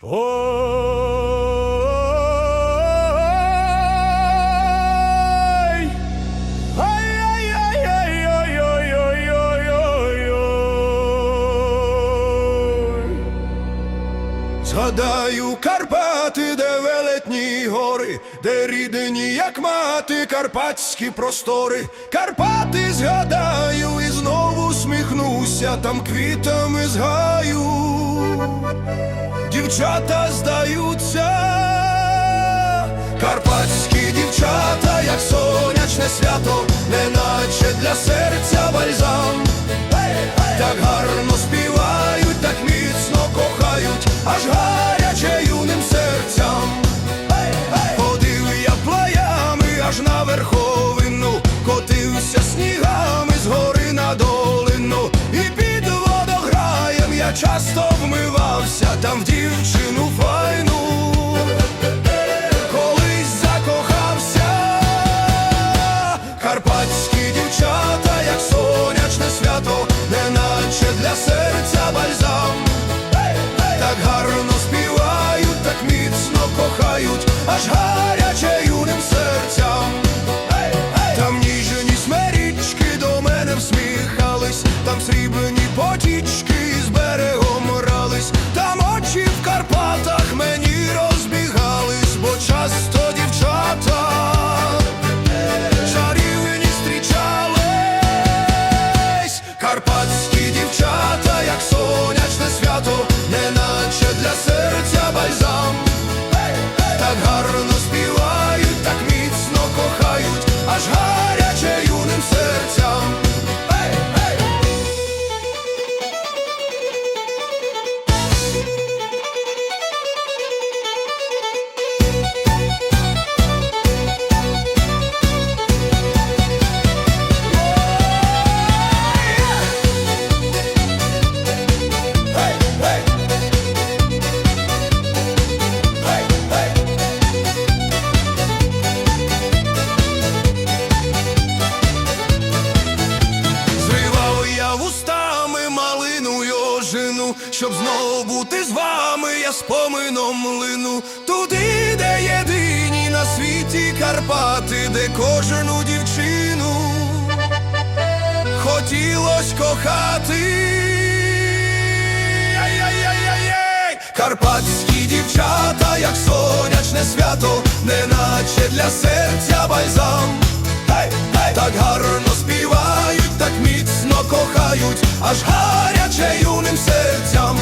Ой! Ай-яй-яй. Згадаю Карпати, де велетні гори, де рідні, як мати, карпатські простори, Карпати згадаю і знову сміхнуся, там квітами згаю. Дівчата здаються, карпатські дівчата, як сонячне свято, часто вмивався, там в дівчину файну. Колись закохався, карпатські дівчата, як сонячне свято, неначе для серця бальзам. Так гарно співають, так міцно кохають, аж гаряче юним серцям. talk. Щоб знову бути з вами, я спомином лину туди, де єдині на світі Карпати, де кожну дівчину хотілось кохати. Карпатські дівчата, як сонячне свято, неначе для серця бальзам. Гей, гей! Так гарно кохають, аж гаряче юним серцям.